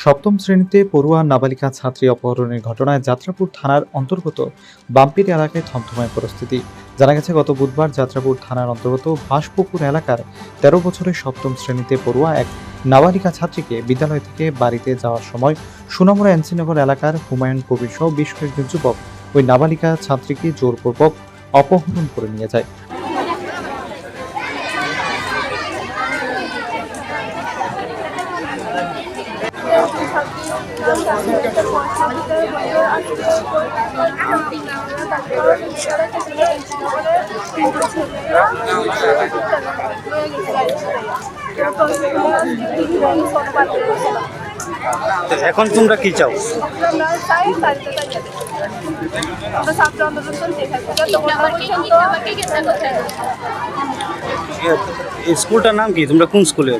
সপ্তম শ্রেণীতে পড়ুয়া নাবালিকা ছাত্রী অপহরণের ঘটনায় যাত্রাপুর থানার অন্তর্গত বাম্পির এলাকায় থমথমায় পরিস্থিতি। জানা গেছে, গত বুধবার যাত্রাপুর থানার অন্তর্গত বাঁশপুকুর এলাকার তেরো বছরের সপ্তম শ্রেণীতে পড়ুয়া এক নাবালিকা ছাত্রীকে বিদ্যালয় থেকে বাড়িতে যাওয়ার সময় সুনামুরা এনসিনগর এলাকার হুমায়ুন কবির সহ বেশ কয়েকজন যুবক ওই নাবালিকা ছাত্রীকে জোরপূর্বক অপহরণ করে নিয়ে যায়। এখন তোমরা কি চাও? ছাত্র আন্দোলন চলতে থাকবে যতক্ষণ না পর্যন্ত এই স্কুলটার নাম কি? তোমরা কোন স্কুলে?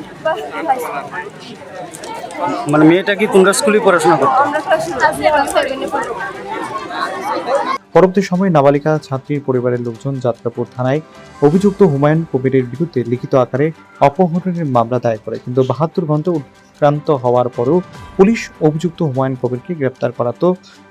মানে মেয়েটা কি তোমরা স্কুলে পড়াশোনা করতো? পরবর্তী সময়ে নাবালিকা ছাত্রীর পরিবারের লোকজন যাত্রাপুর থানায় অভিযুক্ত হুমায়ুন কবিরের বিরুদ্ধে লিখিত আকারে অপহরণের মামলা দায়ের করে, কিন্তু বাহাত্তর ঘণ্টা উৎক্রান্ত হওয়ার পরেও পুলিশ অভিযুক্ত হুমায়ুন কবিরকে গ্রেপ্তার করা তো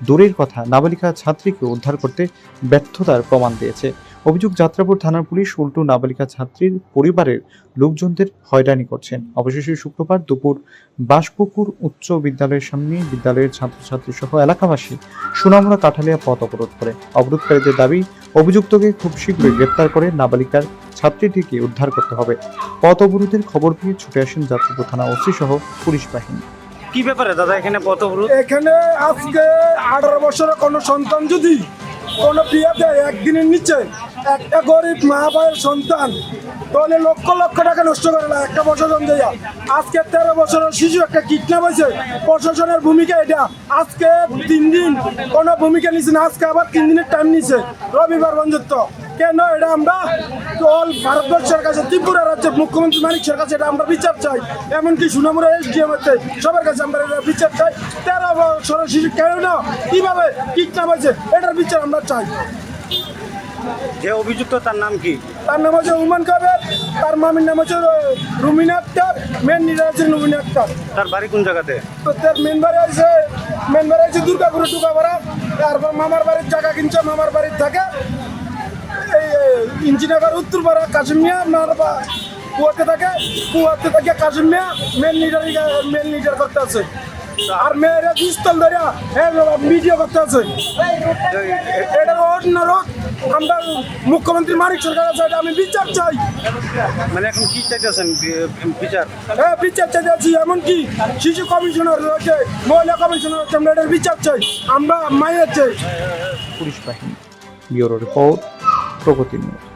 দূরের কথা। নাবালিকা ছাত্রীকে উদ্ধার করতে ব্যর্থতার প্রমাণ দিয়েছে। অভিযোগ যাত্রাপুর থানার পুলিশ উল্টো নাবালিকা ছাত্রীর পরিবারের লোকজনদের হয়রানি করছেন। অবশেষে শুক্রবার দুপুর বাসপুকুর উচ্চ বিদ্যালয়ের সামনে বিদ্যালয়ের ছাত্রছাত্রী সহ এলাকাবাসী সুনামুরা কাঠালিয়া পথ অবরোধ করে। অবরোধকারীদের দাবি অভিযুক্তকে খুব শীঘ্রই গ্রেপ্তার করে নাবালিকার ছাত্রীটিকে উদ্ধার করতে হবে। পথ অবরোধের খবর পেয়ে ছুটে আসেন যাত্রাপুর থানা ওসি সহ পুলিশ বাহিনী। কি ব্যাপারে দাদা এখানে পথ অবরোধ? এখানে আজকে আঠারো বছরের কোনো সন্তান যদি কোনো বিয়েতে একদিনের নিচে একটা গরিব মা ভাইয়ের সন্তান তাহলে লক্ষ লক্ষ টাকা নষ্ট করে না, একটা প্রশাসন দেয়া। আজকে তেরো বছরের শিশু একটা কিডন্যাপ হয়েছে। প্রশাসনের ভূমিকা এটা। আজকে তিন দিন কোনো ভূমিকা নিচ্ছে না, আজকে আবার তিন দিনের টাইম নিছে। রবিবার বন্ধুত্ব। কেন এটা আমরা অল ভারতবর্ষের কাছে ত্রিপুরা রাজ্যের মুখ্যমন্ত্রী মানিকের কাছে এটা আমরা বিচার চাই। এমনকি সুনামুরা এসডিএম হচ্ছে সবার কাছে আমরা এটা বিচার চাই। তেরো বছরের শিশু কেন না? কীভাবে কিডন্যাপ হয়েছে? এটার বিচার আমরা চাই। যে অভিযুক্ত তার নাম কি? তার নাম হচ্ছে উমান কাবের তার মামির নাম হচ্ছে রুমিনা আক্তার মেন লিডার হচ্ছে রুমিনা আক্তার। তার বাড়ি কোন জায়গাতে? তো তার মেন বাড়ি আছে মেন বাড়ি আছে দুর্গাপুরে টুকাপাড়া। তারপর মামার বাড়ির জায়গা কিনছে মামার বাড়ির থাকে। ইঞ্জিনিয়ার উত্তরপাড়া কাশ্মীর আপনার বা কুয়াতে থাকে কুয়াতে থাকে Kashmir main leader main leader করতে আছে। আর মেয়েরা পিস্তল ধরিয়া মিডিয়া করতে আছে। এটা রোড আমরা মুখ্যমন্ত্রী মানিক সরকার আছে এটা আমি বিচার চাই। মানে এখন কি চাইতেছেন বিচার? হ্যাঁ বিচার চাই যাচ্ছি এমনকি শিশু কমিশনার রয়েছে মহিলা কমিশনার রয়েছে আমরা এটার বিচার চাই। আমরা মায়ের চাই। পুলিশ বাহিনী ব্যুরো রিপোর্ট। প্রগতি নিউজ